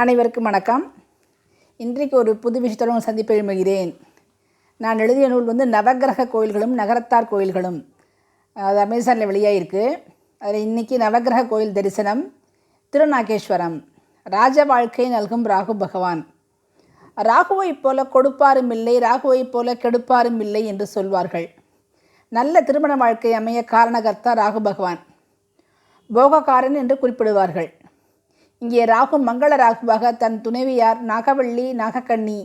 அனைவருக்கும் வணக்கம். இன்றைக்கு ஒரு புது விஷயத்துடன் சந்திப்பு எழும்புகிறேன் நான் எழுதிய நூல் வந்து நவக்கிரக கோயில்களும் நகரத்தார் கோயில்களும். அது அமேசானில் வெளியாகிருக்கு அதில் இன்றைக்கி நவக்கிரக கோயில் தரிசனம் திருநாகேஸ்வரம். ராஜ வாழ்க்கை நல்கும் ராகு பகவான். ராகுவைப் போல கொடுப்பாரும் இல்லை ராகுவைப் போல கெடுப்பாரும் இல்லை என்று சொல்வார்கள். நல்ல திருமண வாழ்க்கை அமைய காரணகர்த்தா ராகு பகவான். போகக்காரன் என்று குறிப்பிடுவார்கள். இங்கே ராகு மங்கள ராகுவாக தன் துணைவியார் நாகவள்ளி நாகக்கண்ணி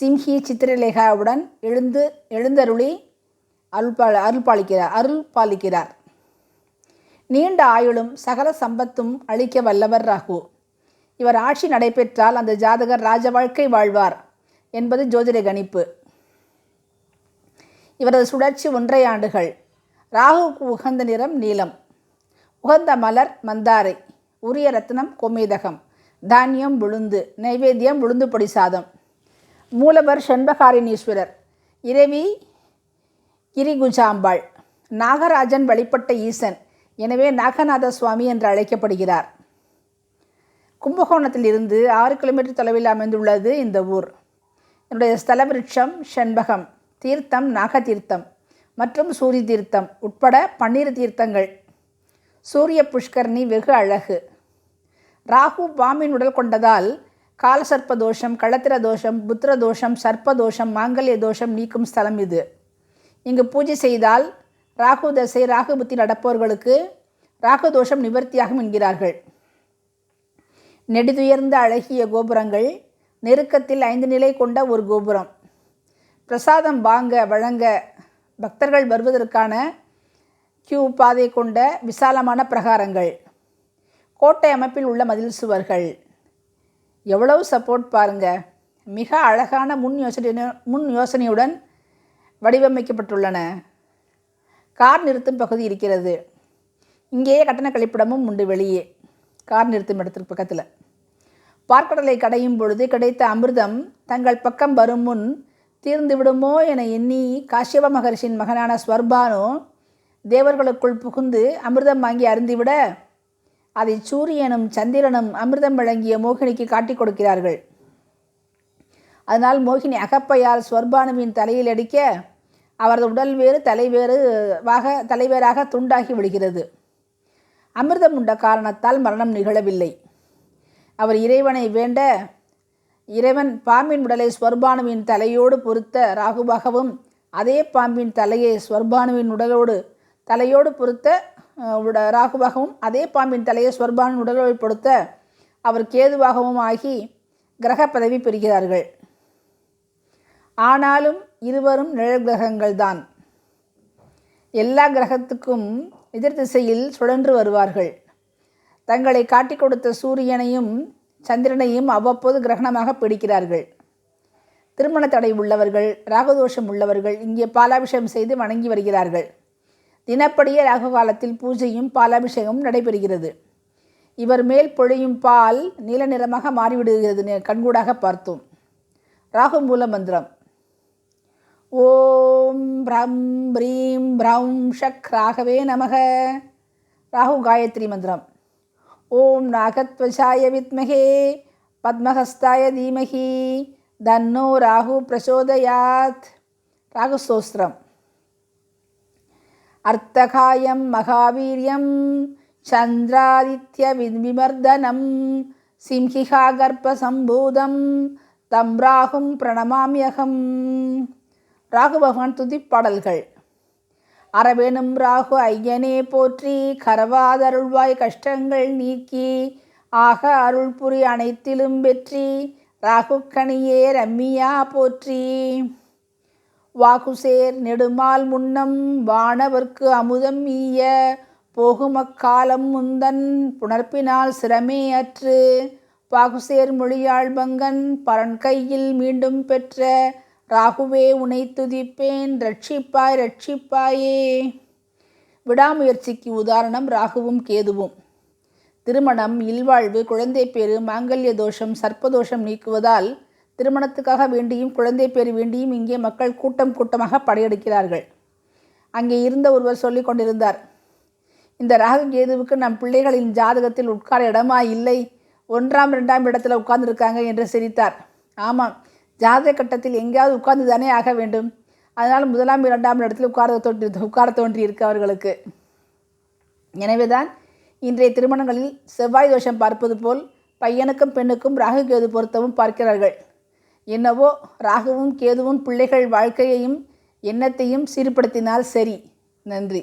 சிம்ஹி சித்திரலேகாவுடன் எழுந்து எழுந்தருளி அருள்பால அருள்பாலிக்கிறார் அருள் பாலிக்கிறார் நீண்ட ஆயுளும் சகல சம்பத்தும் அளிக்க வல்லவர் ராகு. இவர் ஆட்சி நடைபெற்றால் அந்த ஜாதகர் ராஜ வாழ்க்கை வாழ்வார் என்பது ஜோதிட கணிப்பு. இவரது சுழற்சி ஒன்றை ஆண்டுகள் ராகுவுக்கு உகந்த நிறம் நீலம். உகந்த மலர் மந்தாரை. உரிய ரத்னம் கோமேதகம். தானியம் விழுந்து. நைவேத்தியம் உளுந்து பொடி சாதம். மூலவர் செண்பகாரிணீஸ்வரர். இரவி கிரிகுஜாம்பாள். நாகராஜன் வழிபட்ட ஈசன். எனவே நாகநாத சுவாமி என்று அழைக்கப்படுகிறார். கும்பகோணத்தில் இருந்து ஆறு கிலோமீட்டர் தொலைவில் அமைந்துள்ளது இந்த ஊர். என்னுடைய ஸ்தல விருட்சம் செண்பகம். தீர்த்தம் நாகதீர்த்தம் மற்றும் சூரிய தீர்த்தம் உட்பட பன்னீர் தீர்த்தங்கள். சூரிய புஷ்கரணி வெகு அழகு. ராகு பாம்பின் உடல் கொண்டதால் காலசர்ப்ப தோஷம் களத்திர தோஷம் புத்திர தோஷம் சர்ப்ப தோஷம் மாங்கல்ய தோஷம் நீக்கும் ஸ்தலம் இது. இங்கு பூஜை செய்தால் ராகு தசை ராகு புத்தி நடப்பவர்களுக்கு ராகு தோஷம் நிவர்த்தியாகும் என்கிறார்கள். நெடுதுயர்ந்த அழகிய கோபுரங்கள் நெருக்கத்தில் ஐந்து நிலை கொண்ட ஒரு கோபுரம். பிரசாதம் வாங்க வழங்க பக்தர்கள் வருவதற்கான கியூ பாதை கொண்ட விசாலமான பிரகாரங்கள். கோட்டை அமைப்பில் உள்ள மதில் சுவர்கள். எவ்வளவு சப்போர்ட் பாருங்கள் மிக அழகான முன் யோசனை முன் யோசனையுடன் வடிவமைக்கப்பட்டுள்ளன. கார் நிறுத்தும் பகுதி இருக்கிறது. இங்கேயே கட்டண கழிப்பிடமும் உண்டு வெளியே. கார் நிறுத்தும் இடத்துக்கு பக்கத்தில். பார்க்கடலை கடையும் பொழுது கிடைத்த அமிர்தம் தங்கள் பக்கம் வரும் முன் தீர்ந்து விடுமோ என எண்ணி காஷ்யப மகர்ஷியின் மகனான ஸ்வர்பானு தேவர்களுக்குள் புகுந்து அமிர்தம் வாங்கி அருந்திவிட அதை சூரியனும் சந்திரனும் அமிர்தம் வழங்கிய மோகினிக்கு காட்டிக் கொடுக்கிறார்கள். அதனால் மோகினி அகப்பையால் ஸ்வர்பானுவின் தலையில் அடிக்க அவரது உடல் வேறு தலைவேறு வாக தலைவேறாக துண்டாகி விடுகிறது. அமிர்தம் உண்ட காரணத்தால் மரணம் நிகழவில்லை. அவர் இறைவனை வேண்ட இறைவன் பாம்பின் உடலை ஸ்வர்பானுவின் தலையோடு பொருத்த ராகுவாகவும் அதே பாம்பின் தலையை ஸ்வர்பானுவின் உடலோடு தலையோடு பொருத்த உட ராகுவாகவும் அதே பாம்பின் தலையை ஸ்வர்பானின் உடலோடு பொடுத்த அவர் கேதுவாகவும் ஆகி கிரக பதவி பெறுகிறார்கள். ஆனாலும் இருவரும் நிழல் கிரகங்கள்தான். எல்லா கிரகத்துக்கும் எதிர் திசையில் சுழன்று வருவார்கள். தங்களை காட்டிக் கொடுத்த சூரியனையும் சந்திரனையும் அவ்வப்போது கிரகணமாக பிடிக்கிறார்கள். திருமண தடை உள்ளவர்கள் ராகதோஷம் உள்ளவர்கள் இங்கே பாலாபிஷேகம் செய்து வணங்கி வருகிறார்கள். தினப்படியே ராகு காலத்தில் பூஜையும் பாலாபிஷேகமும் நடைபெறுகிறது. இவர் மேல் பொழியும் பால் நீல நிறமாக மாறிவிடுகிறது கண்கூடாக பார்த்தோம். ராகு மூல மந்திரம். ஓம் பிரம் ப்ரீம் பிரௌம் ஷக் ராகவே நமக. ராகு காயத்ரி மந்திரம். ஓம் நாகத்வசாய வித்மகே. பத்மஹஸ்தாய தீமகி. தன்னோ ராகு பிரசோதயாத். ராகுஸ்தோஸ்திரம் அர்த்தகாயம் மகாவீரியம் சந்திராதித்ய விமர்தனம் சிம்ஹிகா கர்ப்பசம்பூதம் தம் ராகும் பிரணமாமியகம். ராகு பகவான் துதிப்பாடல்கள் அறவேணும் ராகு ஐயனே போற்றி கரவாதருள்வாய் கஷ்டங்கள் நீக்கி ஆக அருள் புரி அனைத்திலும் வெற்றி ராகுக்கணியே ரம்மியா போற்றி. வாகுசேர் நெடுமால் முன்னம் வானவர்க்கு அமுதம் ஈய போகுமக்காலம் முந்தன் புணர்ப்பினால் சிரமே அற்று. பாகுசேர் மொழியாள் பங்கன் பரன் கையில் மீண்டும் பெற்ற ராகுவே உனை துதிப்பேன் ரட்சிப்பாய் ரட்சிப்பாயே. விடாமுயற்சிக்கு உதாரணம் ராகுவும் கேதுவும். திருமணம் இல்வாழ்வு குழந்தை பேறு மாங்கல்ய தோஷம் சர்ப்பதோஷம் நீக்குவதால் திருமணத்துக்காக வேண்டியும் குழந்தை பேர் வேண்டியும் இங்கே மக்கள் கூட்டம் கூட்டமாக படையெடுக்கிறார்கள். அங்கே இருந்த ஒருவர் சொல்லி கொண்டிருந்தார் இந்த ராககேதுவுக்கு நம் பிள்ளைகளின் ஜாதகத்தில் உட்கார இடமா இல்லை? ஒன்றாம் ரெண்டாம் இடத்துல உட்கார்ந்துருக்காங்க என்று சிரித்தார். ஆமாம் ஜாதக கட்டத்தில் எங்கேயாவது உட்கார்ந்து தானே ஆக வேண்டும். அதனால் முதலாம் இரண்டாம் இடத்தில் உட்கார தோன்றி உட்கார தோன்றியிருக்கு அவர்களுக்கு. எனவேதான் இன்றைய திருமணங்களில் செவ்வாய் தோஷம் பார்ப்பது போல் பையனுக்கும் பெண்ணுக்கும் ராகு கேது பொருத்தமும் பார்க்கிறார்கள். என்னவோ ராகுவும் கேதுவும் பிள்ளைகள் வாழ்க்கையையும் எண்ணத்தையும் சீர்படுத்தினால் சரி. நன்றி.